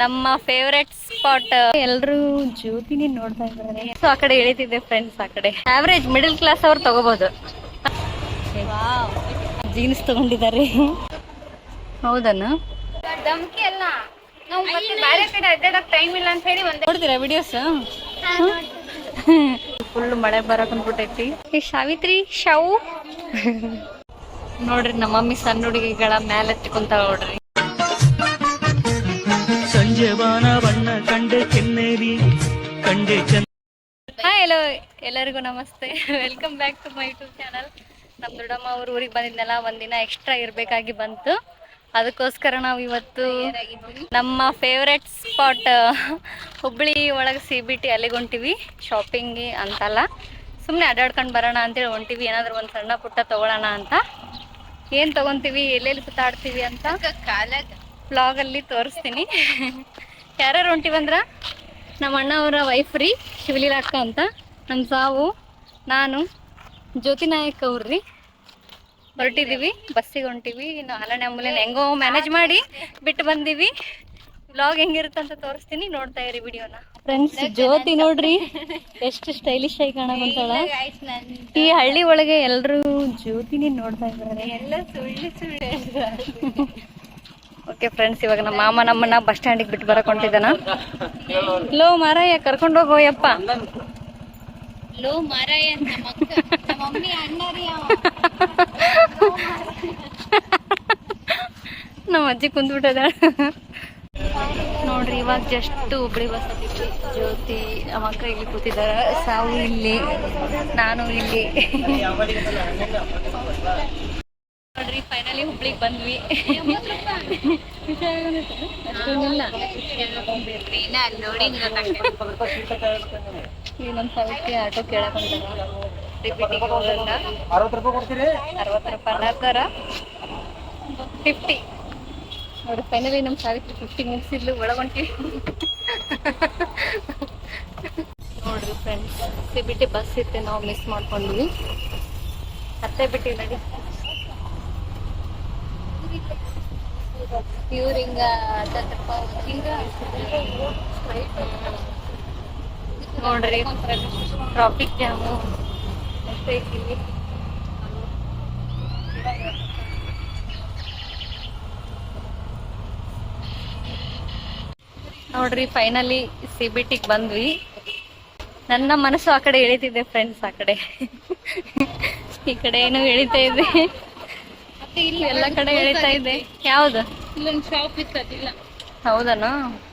ನಮ್ಮ favourite spot ಎಲ್ಲರೂ ಜ್ಯೋತಿನೇ ನೋಡ್ತಾ ಇದ್ದಾರೆ. ಸೊ ಆ ಕಡೆ ಇಳಿತಿದ್ದೆ ಫ್ರೆಂಡ್ಸ್ ಆ ಕಡೆ. ಆವ್ರೇಜ್ ಮಿಡಲ್ ಕ್ಲಾಸ್ ಅವ್ರು ತಗೋಬಹುದು ಜೀನ್ಸ್ ತಗೊಂಡಿದ್ದಾರೆ. ಹೌದನ್ನ ದಮ್ಕಿ ಅಲ್ಲ. ನಾವು ಮತ್ತೆ ಬೇರೆ ಕಡೆ ಅಡ್ಡಾಡಕ್ ಟೈಮ್ ಇಲ್ಲ ಅಂತ ಹೇಳಿ ಒಂದೇ ನೋಡ್ತೀರಾ ವಿಡಿಯೋಸ್ ಫುಲ್ ಮಳೆ ಬರಕ್ ಅಂದ್ಬಿಟ್ಟೈತಿ. ಈ ಸಾವಿತ್ರಿ ಶಾವು ನೋಡ್ರಿ ನಮ್ಮ ಮಮ್ಮಿ ಸಣ್ಣ ಹುಡುಗಿಗಳ ಮ್ಯಾಲೆ ಹತ್ಕೊಂತ ನೋಡ್ರಿ. ಬಣ್ಣ ಕಂಡೆ ಕಂಡೆ ಹಾಯ್ ಹಲೋ ಎಲ್ಲರಿಗೂ ನಮಸ್ತೆ. Welcome back to my YouTube channel ನಮ್ಮ ದೊಡ್ಡಮ್ಮ ಅವ್ರ ಊರಿಗೆ ಬಂದಿದ್ನಲ್ಲ ಒಂದಿನ ಎಕ್ಸ್ಟ್ರಾ ಇರಬೇಕಾಗಿ ಬಂತು. ಅದಕ್ಕೋಸ್ಕರ ನಾವು ಇವತ್ತು ನಮ್ಮ ಫೇವ್ರೆಟ್ ಸ್ಪಾಟ್ ಹುಬ್ಬಳ್ಳಿ ಒಳಗೆ ಸಿ ಬಿ ಟಿ ಅಲ್ಲಿಗೆ ಹೊಂಟಿವಿ. ಶಾಪಿಂಗಿ ಅಂತಲ್ಲ. ಸುಮ್ಮನೆ ಅಡ್ಡಾಡ್ಕೊಂಡು ಬರೋಣ ಅಂತೇಳಿ ಹೊಂಟಿವಿ. ಏನಾದರೂ ಒಂದು ಸಣ್ಣ ಪುಟ್ಟ ತೊಗೊಳೋಣ ಅಂತ. ಏನು ತೊಗೊತೀವಿ? ಎಲ್ಲೆಲ್ಲಿ ಸುತ್ತಾಡ್ತೀವಿ ಅಂತ? ಕಾಲಾಗ ವ್ಲಾಗಲ್ಲಿ ತೋರಿಸ್ತೀನಿ. ಯಾರ್ಯಾರು ಹೊಂಟಿವಂದ್ರ ನಮ್ಮ ಅಣ್ಣ ಅವರ ವೈಫ್ ರೀ ಶಿವಲೀಲಾಕ್ಕ ಅಂತ. ನಮ್ಮ ಸಾವು ನಾನು ಜ್ಯೋತಿ ನಾಯಕ್ ಅವ್ರಿ ಹೊರಟಿದ್ದೀವಿ ಬಸ್ಸಿಗೆ ಹೊಂಟಿವಿ. ಇನ್ನು ಹಲನೆ ಅಂಬುಲೆನ್ ಹೆಂಗೋ ಮ್ಯಾನೇಜ್ ಮಾಡಿ ಬಿಟ್ಟು ಬಂದೀವಿ. ಬ್ಲಾಗ್ ಹೆಂಗಿರುತ್ತೆ ಅಂತ ತೋರಿಸ್ತೀನಿ ನೋಡ್ತಾ ಇರಿ ವಿಡಿಯೋನ ಫ್ರೆಂಡ್ಸ್ ಜ್ಯೋತಿ ನೋಡ್ರಿ ಎಷ್ಟು ಸ್ಟೈಲಿಶ್ ಆಗಿ ಕಾಣಕಂತಾಳ ಈ ಹಳ್ಳಿ ಒಳಗೆ ಎಲ್ಲರೂ ಜ್ಯೋತಿನೇ ನೋಡ್ತಾ ಇದ್ದಾರೆ. ಎಲ್ಲ ಸುಳ್ಳು ಸುಳ್ಳು ಓಕೆ ಫ್ರೆಂಡ್ಸ್ ಇವಾಗ ನಮ್ಮ ಮಾಮ ನಮ್ಮನ್ನ ಬಸ್ ಸ್ಟ್ಯಾಂಡಿಗೆ ಬಿಟ್ಟು ಬರಕ್ ಹೊಂಟಿದ್ದಾನ. ಲೋ ಮಾರಾಯ ಕರ್ಕೊಂಡು ಹೋಗೋ ಯಪ್ಪ ಲೋ ಮಾರಾಯ ನಮ್ಮ ಮಮ್ಮಿ ಕುಂದ್ ಬಿಟ್ಟದ ಅಜ್ಜಿ ಕುಂತ್ಬಿಟ್ಟದ ನೋಡ್ರಿ ಇವಾಗ ಜಸ್ಟ್ ಹುಬ್ಳಿ ಬಸ್ ಜ್ಯೋತಿ ನಮ್ಮ ಅಕ್ಕ ಇಲ್ಲಿ ಕೂತಿದಾರ ಸಾವು ಇಲ್ಲಿ ನಾನು ಇಲ್ಲಿ. ಫೈನಲಿ ಹುಬ್ಳಿಗೆ ಬಂದ್ವಿ. ಅಷ್ಟೊಂದಿಲ್ಲ ನಮ್ಮ ಸಾವಿತ್ರಿ ಆಟೋ ಕೇಳಕ್ ರಿಪೀಟಿಗೆ ಹೋಗಲ್ಲ ಅರವತ್ತು ರೂಪಾಯಿ ಫಿಫ್ಟಿ ನೋಡಿ ಫೈನಲಿ ನಮ್ಮ ಸಾವಿತ್ರಿ ಫಿಫ್ಟಿ ಮುಗಿಸಿದ್ಲು ಒಳಗೊಂಟಿವಿ ನೋಡ್ರಿ friends C B T bus ಇತ್ತು ನಾವು ಮಿಸ್ ಮಾಡ್ಕೊಂಡ್ವಿ. ಅತ್ತೆ ಬಿಟ್ಟಿ ನಡಿ ಇವ್ರ ಹಿಂಗ ಹತ್ತತ್ತು ರೂಪಾಯಿ ಹಿಂಗ ನೋಡ್ರಿ ಟ್ರಾಫಿಕ್ ಜಾಮು ನೋಡ್ರಿ ಫೈನಲಿ ಸಿ ಬಿ ಟಿಗೆ ಬಂದ್ವಿ. ನನ್ನ ಮನಸ್ಸು ಆ ಕಡೆ ಎಳಿತಿದೆ ಫ್ರೆಂಡ್ಸ್ ಆ ಕಡೆ. ಈ ಕಡೆ ಏನು ಎಳಿತಾ ಇದೆ. ಎಲ್ಲ ಕಡೆ ಎಳಿತಾ ಇದೆ. ಯಾವ್ದು? ಇಲ್ಲೊಂದು ಶಾಪ್ ಇತ್ತು ಅದಿಲ್ಲ ಹೌದನ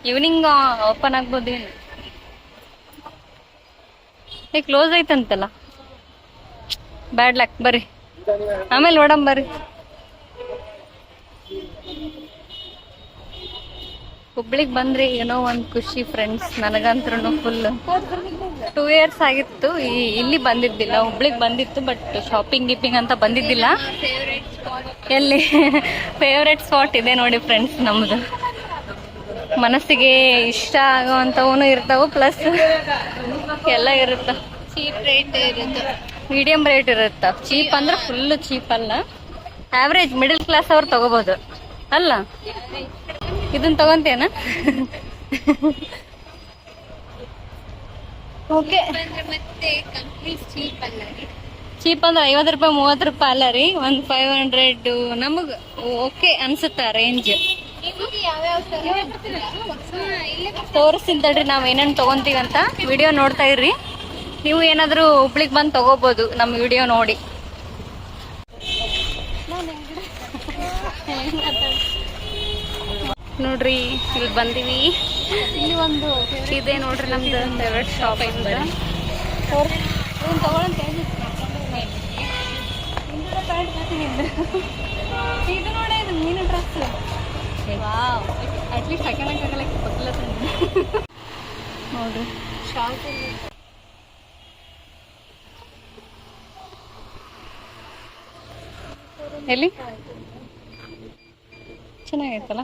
ಈವ್ನಿಂಗ್ ಓಪನ್ ಆಗ್ಬೋದೇನು ಏ ಕ್ಲೋಸ್ ಐತಂತಲ್ಲ. ಬ್ಯಾಡ್ ಲಕ್ ಬರ್ರಿ. ಆಮೇಲೆ ನೋಡಮ್ ಬರ್ರಿ. ಹುಬ್ಳಿಗ್ ಬಂದ್ರಿ ಏನೋ ಒಂದ್ ಖುಷಿ ಫ್ರೆಂಡ್ಸ್ ನನಗಂತ್ರ ಫುಲ್ ಟೂ ಇಯರ್ಸ್ ಆಗಿತ್ತು. ಈ- ಇಲ್ಲಿ ಬಂದಿದ್ದಿಲ್ಲ. ಹುಬ್ಳಿಗೆ ಬಂದಿತ್ತು ಬಟ್ ಶಾಪಿಂಗ್ ಗಿಪಿಂಗ್ ಅಂತ ಬಂದಿದ್ದಿಲ್ಲ. ಎಲ್ಲಿ? ಫೇವ್ರೆಟ್ ಸ್ಪಾಟ್ ಇದೆ ನೋಡಿ ಫ್ರೆಂಡ್ಸ್ ನಮ್ದು. ಮನಸ್ಸಿಗೆ ಇಷ್ಟ ಆಗುವಂಥವೂ ಇರ್ತಾವು ಪ್ಲಸ್ ಎಲ್ಲ ಇರುತ್ತ. ಚೀಪ್ ರೇಟ್ ಇರುತ್ತೆ. ಮೀಡಿಯಂ ರೇಟ್ ಇರುತ್ತ. ಚೀಪ್ ಅಂದ್ರೆ ಫುಲ್ ಚೀಪ್ ಅಲ್ಲ. ಆವ್ರೇಜ್ ಮಿಡಲ್ ಕ್ಲಾಸ್ ಅವ್ರು ತಗೋಬಹುದು ಅಲ್ಲ? ಇದನ್ನ ತಗೊಂತೇನ? ಓಕೆ ಅಂದ್ರೆ ಮತ್ತೆ ಕಂಪ್ಲೀಟ್ ಚೀಪ್ ಅಲ್ಲ ರೀ? ಚೀಪ್ ಅಂದ್ರೆ ಐವತ್ತು ರೂಪಾಯಿ ಮೂವತ್ತು ರೂಪಾಯಿ ಅಲ್ಲ ರೀ? ಒಂದು ಫೈವ್ ಹಂಡ್ರೆಡ್ ನಮಗ್ ಓಕೆ ಅನ್ಸುತ್ತ ರೇಂಜ್ ತೋರಿಸ್ತೀನಿ ತಡ್ರಿ ನಾವ್ ಏನೇನ್ ತಗೊಂತೀವಿ ಅಂತ. ವಿಡಿಯೋ ನೋಡ್ತಾ ಇರ್ರಿ. ನೀವು ಏನಾದ್ರೂ ಹುಬ್ಳಿಗ್ ಬಂದು ತಗೋಬಹುದು ನಮ್ಮ ವಿಡಿಯೋ ನೋಡಿ. ನೋಡ್ರಿ ಇಲ್ಲಿ ಬಂದಿವಿ. ಇಲ್ಲಿ ಒಂದು ಇದೆ ನೋಡ್ರಿ ನಮ್ದು ಫೇವ್ರೆಟ್ ಶಾಪ್ ಐತೆ ಇದು ನೋಡಿ ಇದು ಮೀನು ಡ್ರೆಸ್ ಅಟ್ಲೀಸ್ಟ್ ಹಾಕೋಣಕ್ಕಾಗಲ್ಲ ಗೊತ್ತಿಲ್ಲ ನೋಡ್ರಿ. ಶಾಪ್ ಎಲ್ಲಿ? ಚೆನ್ನಾಗೈತಲ್ಲ?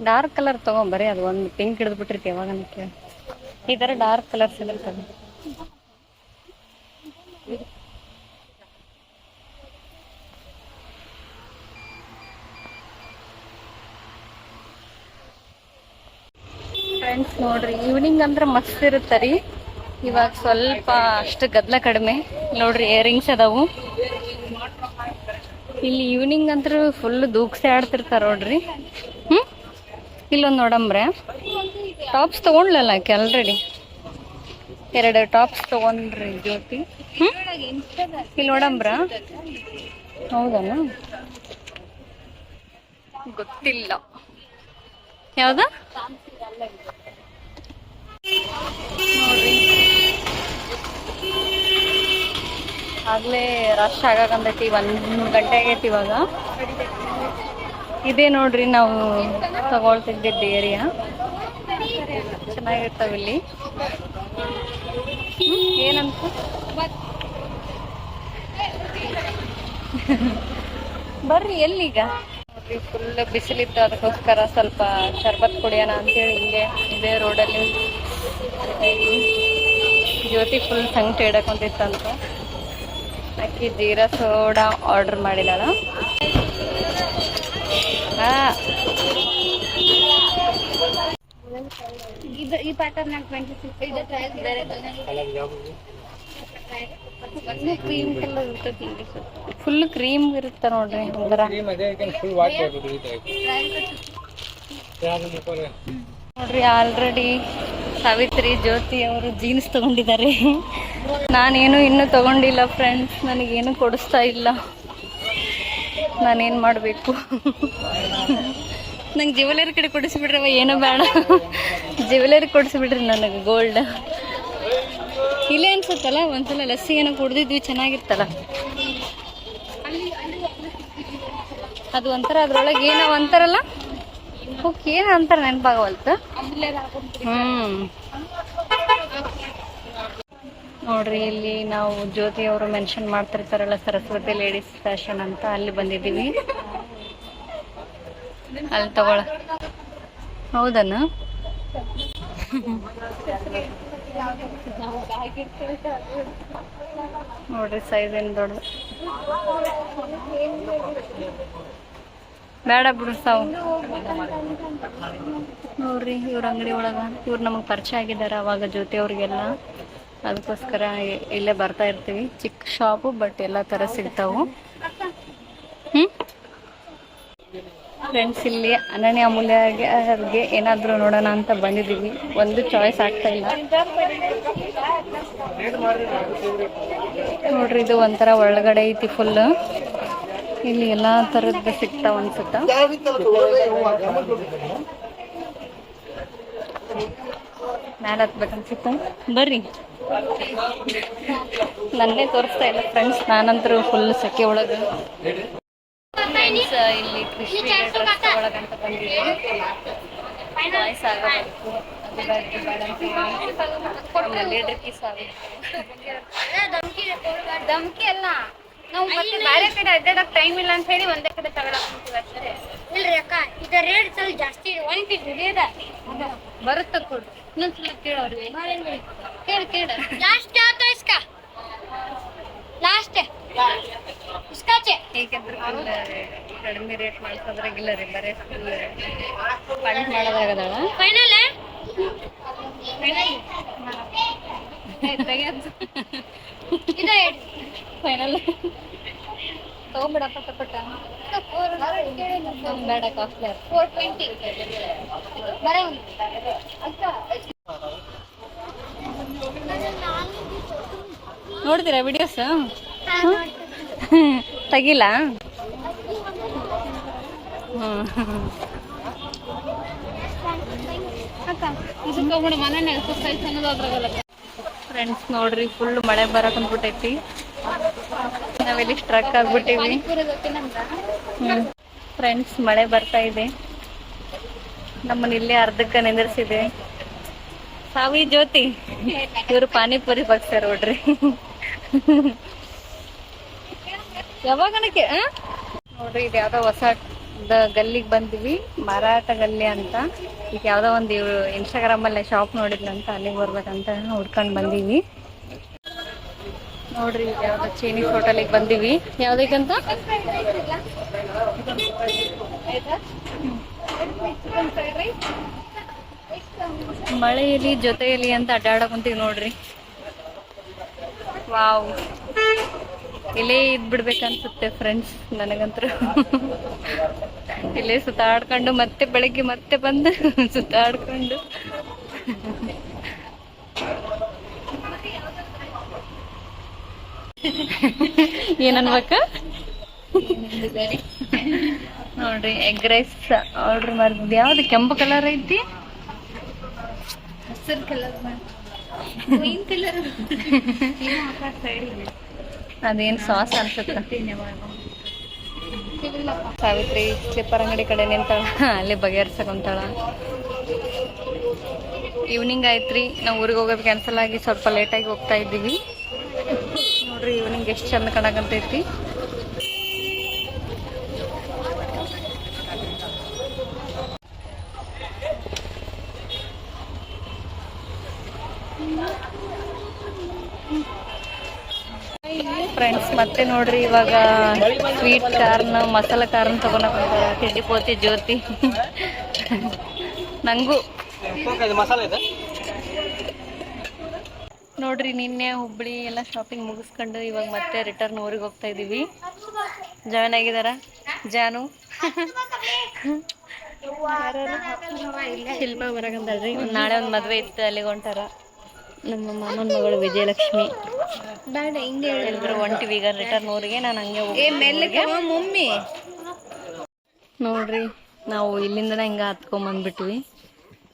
ಡಾರ್ಕ್ ಕಲರ್ ತಗೊಂಬರಿ ಅದು ಒಂದು ಪಿಂಕ್ ಹಿಡಿದು ಬಿಟ್ಟಿರ್ತಿ ಯಾವಾಗ ಈ ಥರ ಡಾರ್ಕ್ ಕಲರ್ಸ್ ಇರ್ತದೆ ಫ್ರೆಂಡ್ಸ್ ನೋಡ್ರಿ ಈವ್ನಿಂಗ್ ಅಂದ್ರೆ ಮಸ್ತ್ ಇರುತ್ತೆ ರೀ. ಇವಾಗ ಸ್ವಲ್ಪ ಅಷ್ಟು ಗದ್ಲ ಕಡಿಮೆ. ನೋಡ್ರಿ ಇಯರಿಂಗ್ಸ್ ಅದಾವು. ಇಲ್ಲಿ ಈವ್ನಿಂಗ್ ಅಂತೂ ಫುಲ್ ದೂಕ್ಸೆ ಆಡ್ತಿರ್ತಾರ ನೋಡ್ರಿ. ಇಲ್ಲೊಂದು ನೋಡಂಬ್ರೆ. ಟಾಪ್ಸ್ ತಗೊಂಡ್ಲಲ್ಲ ಆಕೆ ಆಲ್ರೆಡಿ ಎರಡು ಟಾಪ್ಸ್ ತಗೊಂಡ್ರಿ ಜ್ಯೋತಿ. ಹ್ಮ್? ಇಲ್ಲಿ ನೋಡಂಬ್ರ. ಹೌದಲ್ಲ ಗೊತ್ತಿಲ್ಲ. ಯಾವ್ದ? ಆಗ್ಲೇ ರಶ್ ಆಗಾಕಂದೈತಿ ಒಂದ್ ಗಂಟೆ ಆಗೈತಿ ಇವಾಗ. ಇದೇ ನೋಡ್ರಿ ನಾವು ತಗೊಳ್ತಿದ್ದಿದ್ದ ಏರಿಯಾ ಚೆನ್ನಾಗಿರ್ತಾವ ಇಲ್ಲಿ. ಹ್ಮ್, ಏನಂತ? ಬರ್ರಿ ಎಲ್ಲಿಗ? ನೋಡ್ರಿ ಫುಲ್ ಬಿಸಿಲಿತ್ತು ಅದಕ್ಕೋಸ್ಕರ ಸ್ವಲ್ಪ ಶರ್ಬತ್ ಕುಡಿಯೋಣ ಅಂತೇಳಿ ಹಿಂಗೆ ಇದೇ ರೋಡಲ್ಲಿ. ಜ್ಯೋತಿ ಫುಲ್ ಸಂಗಟ ಇಡಕೊಂತಿತ್ತಂತ ಅಕ್ಕಿ ಜೀರಾ ಸೋಡಾ ಆರ್ಡರ್ ಮಾಡಿದಾಳ. ಇದು ಈ ಪ್ಯಾಟರ್ನ್ ಟ್ವೆಂಟಿ ಸಿಕ್ಸ್ ಇದು ಟ್ರಯಲ್ ಬೇರೆ ಕ್ರೀಮ್ ಕಲರ್ ಇರ್ತೈತಿ ಫುಲ್ ಕ್ರೀಮ್ ಇರುತ್ತೆ ನೋಡ್ರಿ ಒಂಥರ ನೋಡ್ರಿ ಆಲ್ರೆಡಿ ಸಾವಿತ್ರಿ ಜ್ಯೋತಿ ಅವರು ಜೀನ್ಸ್ ತಗೊಂಡಿದ್ದಾರೆ. ನಾನೇನು ಇನ್ನು ತಗೊಂಡಿಲ್ಲ ಫ್ರೆಂಡ್ಸ್ ನನಗೇನು ಕೊಡಿಸ್ತಾ ಇಲ್ಲ. ನಾನೇನು ಮಾಡಬೇಕು? ನಂಗೆ ಜ್ಯುವೆಲರಿ ಕಡೆ ಕೊಡಿಸ್ಬಿಡ್ರವ ಏನೋ ಬೇಡ. ಜ್ಯುವೆಲರಿ ಕೊಡಿಸ್ಬಿಡ್ರಿ ನನಗೆ ಗೋಲ್ಡ್ ಇಲ್ಲೇ ಅನ್ಸುತ್ತಲ್ಲ, ಒಂದ್ಸಲ ಲಸ್ಸಿ ಏನೋ ಕುಡ್ದಿದ್ವಿ ಚೆನ್ನಾಗಿರ್ತಲ್ಲ ಅದು ಒಂಥರ ಅದ್ರೊಳಗೆ ಏನೋ ಅಂತಾರಲ್ಲ ಓಕೆ, ಏನೋ ಅಂತಾರ ನೆನಪಾಗವಲ್ತು. ಹ್ಮ್. ನೋಡ್ರಿ, ಇಲ್ಲಿ ನಾವು ಜ್ಯೋತಿ ಅವರು ಮೆನ್ಷನ್ ಮಾಡ್ತಿರ್ತಾರಲ್ಲ, ಸರಸ್ವತಿ ಲೇಡೀಸ್ ಫ್ಯಾಷನ್ ಅಂತ, ಅಲ್ಲಿ ಬಂದಿದ್ದೀವಿ. ಅಲ್ಲಿ ತಗೊಳ. ಹೌದನ? ನೋಡ್ರಿ ಸೈಜ್ ಏನು ದೊಡ್ಡದು. ಬೇಡ ಬಿಡು ಸಾವು. ನೋಡ್ರಿ, ಇವ್ರ ಅಂಗಡಿ ಒಳಗ, ಇವ್ರು ನಮಗೆ ಪರಿಚಯ ಆಗಿದ್ದಾರೆ ಅವಾಗ ಜ್ಯೋತಿ ಅವ್ರಿಗೆಲ್ಲ. ಅದಕ್ಕೋಸ್ಕರ ಇಲ್ಲೇ ಬರ್ತಾ ಇರ್ತೀವಿ. ಚಿಕ್ಕ ಶಾಪು ಬಟ್ ಎಲ್ಲ ಥರ ಸಿಗ್ತಾವು. ಹ್ಞೂ ಫ್ರೆಂಡ್ಸ್ ಇಲ್ಲಿ ಅನನ್ಯ ಅಮೂಲ್ಯಗೆ ಏನಾದರೂ ನೋಡೋಣ ಅಂತ ಬಂದಿದ್ದೀವಿ. ಒಂದು ಚಾಯ್ಸ್ ಆಗ್ತಾ ಇಲ್ಲ. ನೋಡ್ರಿ, ಇದು ಒಂಥರ ಒಳಗಡೆ ಐತಿ ಫುಲ್ ಇಲ್ಲಿ ಎಲ್ಲ ಥರದ್ದು ಸಿಗ್ತಾವ ಅನ್ಸುತ್ತ? ಮ್ಯಾಲ ಹತ್ಬೇಕನ್ಸುತ್ತ? ಬರ್ರಿ. ನನ್ನೇ ತೋರಿಸ್ತಾ ಇಲ್ಲ ಫ್ರೆಂಡ್ಸ್ ನಾನಂತರೂ ಫುಲ್ ಸೆಕೆ ಒಳಗೆ. ಇಲ್ಲಿ ಕೃಷಿ ಒಳಗಂತ ಆಗಬೇಕು. ಬೇಡ ಅಂತ ಧಮ್ಕಿ ಅಲ್ಲ. ನಾವು ಮತ್ತೆ ಬೇರೆ ಕಡೆ ಅಡ್ಡಾಡಕ್ ಟೈಮ್ ಇಲ್ಲ ಅಂತ ಹೇಳಿ ಒಂದೇ ಕಡೆ ತಗೊಳಕ್ ಅಷ್ಟೇ. ಇಲ್ರಿ ಅಕ್ಕ ಇದ ರೇಟ್ ಸ್ವಲ್ಪ ಜಾಸ್ತಿ ಒನ್ ಬರುತ್ತೆ ಕೊಡು. ಇನ್ನೊಂದ್ಸಲ ಕೇಳೋರಿ ಕೇಳು ಕೇಳು ಲಾಸ್ಟ್ ಆತ ಇಸ್ಕ ಲಾಸ್ಟ್ ಇಸ್ಕಾಚೆ ಏಕೆಂದ್ರೆ ಫುಲ್ ಕಡಿಮೆ ರೇಟ್ ಮಾಡ್ಸೋದ್ರಾಗಿಲ್ಲ ರೀ ಬರೀ ಫುಲ್ ಪಂಟ್ ಮಾಡೋದ್ರಾಗದಾಳ ಫೈನಲ್ ಇದ ಫೈನಲ್ ತಗೊಂಬಿಡ ಪಟ್ಟ ಪಟ್ಟ ಬೇಡ ಕಾಸ್ಟ್ಲಿ ಫೋರ್ ಟ್ವೆಂಟಿ ಬರ ನೋಡ್ತೀರಾ ವಿಡಿಯೋಸ್ ತೆಗಿಲ್ಲ ಫ್ರೆಂಡ್ಸ್ ನೋಡ್ರಿ ಫುಲ್ ಮಳೆ ಬರಕ್ ಅಂದ್ಬಿಟ್ಟೈತಿ. ನಾವೆಲ್ಲಿ ಸ್ಟ್ರಕ್ ಆಗ್ಬಿಟ್ಟಿವಿ. ಫ್ರೆಂಡ್ಸ್ ಮಳೆ ಬರ್ತಾ ಇದೆ. ನಮ್ಮನ್ನ ಇಲ್ಲೇ ಅರ್ಧಕ್ಕ ನಿಂದಿರ್ಸಿದೆ. ಸಾವಿ ಜ್ಯೋತಿ, ಇವ್ರು ಪಾನಿಪುರಿ ಬಗ್ಸ್ಯಾರ ನೋಡ್ರಿ. ಯಾವಾಗನಕ್ಕೆ ನೋಡ್ರಿ, ಇದು ಯಾವ್ದೋ ಹೊಸ ಗಲ್ಲಿಗೆ ಬಂದಿವಿ, ಮಾರಾಟ ಗಲ್ಲಿ ಅಂತ. ಈಗ ಯಾವ್ದೋ ಒಂದು ಇನ್ಸ್ಟಾಗ್ರಾಮ್ ಅಲ್ಲೇ ಶಾಪ್ ನೋಡಿದ್ಲಂತ ಅಲ್ಲಿಗೆ ಬರ್ಬೇಕಂತ ಹುಡ್ಕೊಂಡ್ ಬಂದೀವಿ. ನೋಡ್ರಿ ಯಾವ್ದೋ ಚೈನೀಸ್ ಹೋಟೆಲಿಗೆ ಬಂದೀವಿ. ಯಾವ್ದಕ್ಕಂತ ಮಳೆಯಲ್ಲಿ, ಜೊತೆಯಲ್ಲಿ ಅಂತ ಅಡ್ಡಾಡಕುಂತೀವಿ ನೋಡ್ರಿ. ವಾವ್. ಇಲ್ಲೇ ಇದ್ ಬಿಡ್ಬೇಕನ್ಸುತ್ತೆ ಫ್ರೆಂಡ್ಸ್ ನನಗಂತೂ ಇಲ್ಲೇ ಸುತ್ತಾಡ್ಕೊಂಡು ಮತ್ತೆ ಬೆಳಗ್ಗೆ ಮತ್ತೆ ಬಂದು ಸುತ್ತಾಡ್ಕೊಂಡು. ಏನನ್ಬೇಕ? ನೋಡ್ರಿ ಎಗ್ ರೈಸ್ ಆರ್ಡರ್ ಮಾಡಿದ್ವಿ ಯಾವ್ದು ಕೆಂಪು ಕಲರ್ ಐತಿ? ಹಸಿರು ಕಲರ್ ಕಲರ್ ಅದೇನ್ ಸಾಸ್ ಅನ್ಸುತ್ತೆ? ಸಾವಿತ್ರಿ ಸ್ಲಿಪ್ಪರ್ ಅಂಗಡಿ ಕಡೆ ನಿಂತಾಳ. ಅಲ್ಲಿ ಬಗೆಹರ್ಸಕೊಂತಾಳ ಈವ್ನಿಂಗ್ ಆಯ್ತ್ರಿ. ನಾವು ಊರಿಗೆ ಹೋಗೋದು ಕ್ಯಾನ್ಸಲ್ ಆಗಿ ಸ್ವಲ್ಪ ಲೇಟಾಗಿ ಹೋಗ್ತಾ ಇದ್ದೀವಿ. ನೋಡ್ರಿ ಈವ್ನಿಂಗ್ ಎಷ್ಟು ಚಂದ ಕಾಣಕಂತೈತಿ ಫ್ರೆಂಡ್ಸ್ ಮತ್ತೆ ನೋಡ್ರಿ ಇವಾಗ ಸ್ವೀಟ್ ಕಾರ್ನ ಮಸಾಲ ಕಾರ್ನ ತಗೊಳಕ್ ತಿಂಡಿ ಪೋತಿ ಜ್ಯೋತಿ. ನಂಗೂ. ನೋಡ್ರಿ ನಿನ್ನೆ ಹುಬ್ಳಿ ಎಲ್ಲ ಶಾಪಿಂಗ್ ಮುಗಿಸ್ಕೊಂಡು ಇವಾಗ ಮತ್ತೆ ರಿಟರ್ನ್ ಊರಿಗೆ ಹೋಗ್ತಾ ಇದೀವಿ. ಜಾಯ್ನ್ ಆಗಿದಾರ ಜಾನು? ಶಿಲ್ಪ ಬರಕಂತಲ್ರಿ ನಾಳೆ ಒಂದು ಮದ್ವೆ ಇತ್ತು ಅಲ್ಲಿಗೆ ಹೊಂಟಾರ. ನಮ್ಮ ಮಾಮನ ಮಗಳು ವಿಜಯಲಕ್ಷ್ಮಿ. ಬೇಡ ಹಿಂಗೆ ಹೇಳಿದ್ರು ಒಂಟಿ ಈಗ ರಿಟರ್ನ್ ಊರಿಗೆ ನಾನು ಹಂಗೆ ಊರಿಗೆ. ಮಮ್ಮಿ. ನೋಡ್ರಿ ನಾವು ಇಲ್ಲಿಂದ ಹಿಂಗೆ ಹತ್ಕೊಂಬಂದ್ಬಿಟ್ವಿ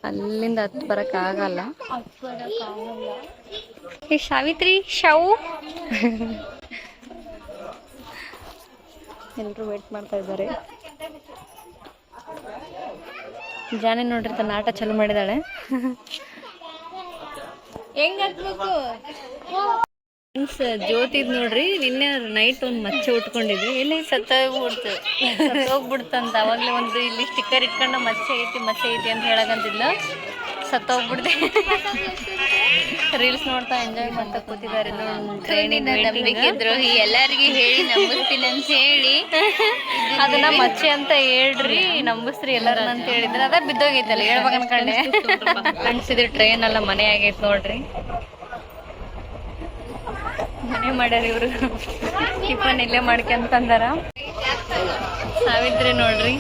ಅಲ್ಲಿಂದ ಹತ್ ಬರಕ್ ಆಗಲ್ಲ. ಏ ಸಾವಿತ್ರಿ ಶಾವು. ಎಲ್ಲರೂ ವೇಟ್ ಮಾಡ್ತಾ ಇದ್ದಾರೆ. ಜಾನೆ ನೋಡ್ರಿ ತನ್ನ ಆಟ ಚಾಲು ಮಾಡಿದಾಳೆ ಫ್ರೆಂಡ್ಸ್ ಜ್ಯೋತಿದ್ ನೋಡ್ರಿ, ನಿನ್ನೆ ನೈಟ್ ಒಂದು ಮಚ್ಚೆ ಉಟ್ಕೊಂಡಿದ್ವಿ. ಎಲ್ಲಿ ಸತ್ತೋಗ್ಬಿಡ್ತು ಸತ್ತೋಗ್ಬಿಡ್ತಂತ ಅವಾಗ್ಲೇ ಒಂದು ಇಲ್ಲಿ ಸ್ಟಿಕ್ಕರ್ ಇಟ್ಕೊಂಡು ಮಚ್ಚೆ ಐತಿ ಮಚ್ಚೆ ಐತಿ ಅಂತ ಹೇಳಕಂತಿದ್ಲು. ಸತ್ತೋಗ್ಬಿಡ್ದೆ ರೀಲ್ಸ್ ನೋಡ್ತಾ ಎಂಜಾಯ್ ಮಾಡ್ತಾ ಕೂತಿದ್ದಾರೆ ಎಲ್ಲರಿಗೆ ನಂಬಿಕೆ ದ್ರೋಹಿ ಎಲ್ಲಾರ್ಗಿ ಹೇಳಿ ನಂಬಿಸ್ತೀನಿ ಅಂತ ಹೇಳಿ. ಅದನ್ನ ಮಚ್ಚೆ ಅಂತ ಹೇಳ್ರಿ ನಂಬಿಸ್ರಿ ಎಲ್ಲರೂ ಅಂತ ಹೇಳಿದ್ರೆ ಅದ ಬಿದ್ದೋಗೈತಲ್ಲ ಹೇಳ್ಬೇಕು ಅನ್ಕೊಂಡೆ ಇದು ಟ್ರೈನ್ ಎಲ್ಲ ಮನೆ ಆಗೈತೆ ನೋಡ್ರಿ. ಮನೆ ಮಾಡ್ಯಾರ ಇವ್ರು. ಟಿಫನ್ ಇಲ್ಲೇ ಮಾಡ್ಕೊಂತಂದಾರ. ಸಾವಿತ್ರಿ ನೋಡ್ರಿ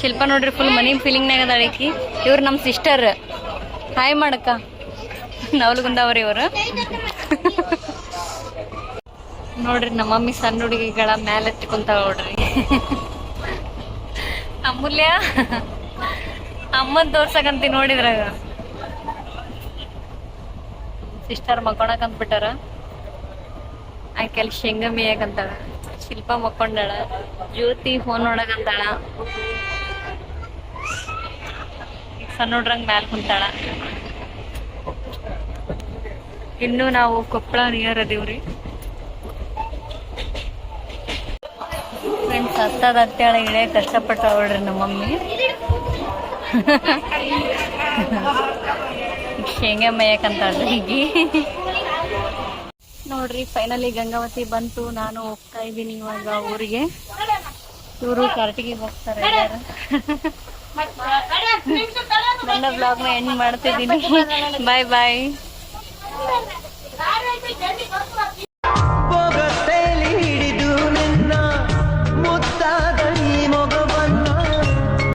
ಶಿಲ್ಪ ನೋಡ್ರಿ ಫುಲ್ ಮನಿ ಫೀಲಿಂಗ್ನಾಗ ಅದಾಳ ಈಕಿ. ಇವ್ರು ನಮ್ಮ ಸಿಸ್ಟರ್ ಹಾಯ್ ಮಾಡಕ್ಕ. ನವಲಗುಂದವ್ರಿ ಇವರು ನೋಡ್ರಿ ನಮ್ಮ ಮಮ್ಮಿ ಸಣ್ಣ ಹುಡುಗಿಗಳ ಮ್ಯಾಲೆ ಎತ್ತಿಕೊಂತಾವ ನೋಡ್ರಿ. ಅಮೂಲ್ಯ, ಅಮ್ಮನ್ ತೋರ್ಸಕಂತಿ ನೋಡಿದ್ರಾಗ. ಸಿಸ್ಟರ್ ಮಕ್ಕೊಳಕಂತ ಬಿಟ್ಟಾರ ಆಕೆಲ್ ಶೇಂಗ ಮೇಯಕಂತಾಳ, ಶಿಲ್ಪ ಮಕ್ಕೊಂಡಾಳ, ಜ್ಯೋತಿ ಫೋನ್ ನೋಡಕಂತಾಳ. ಸಣ್ಣ ಹುಡ್ರಂಗ್ ಮ್ಯಾಲ್ ಕುಂತಾಳ. ಇನ್ನು ನಾವು ಕೊಪ್ಪಳ ನಿಯರ್ ಅದೀವ್ರಿ. ಫ್ರೆಂಡ್ಸ್ ಹತ್ತದ ಹತ್ತಾಳ ಇಳೆ ಕಷ್ಟಪಟ್ಟ ನೋಡ್ರಿ ನಮ್ಮ ಮಮ್ಮಿ ಶೇಂಗಾ ಮೇಯಕಂತಾಳ್ರಿ ಹೀಗೆ. ನೋಡ್ರಿ ಫೈನಲಿ ಗಂಗಾವತಿ ಬಂತು. ನಾನು ಹೋಗ್ತಾ ಇದ್ದೀನಿ ಇವಾಗ ಊರಿಗೆ. ಇವರು ಕಾರ್ಟಿಗೆ ಹೋಗ್ತಾರೆ ಎಲ್ಲಾರು. ನನ್ನ ಬ್ಲಾಗ್ನ ಎಂಡ್ ಮಾಡ್ತಿದ್ದೀನಿ. ಬಾಯ್ ಬಾಯ್ రాడైతే జల్లి కొరకు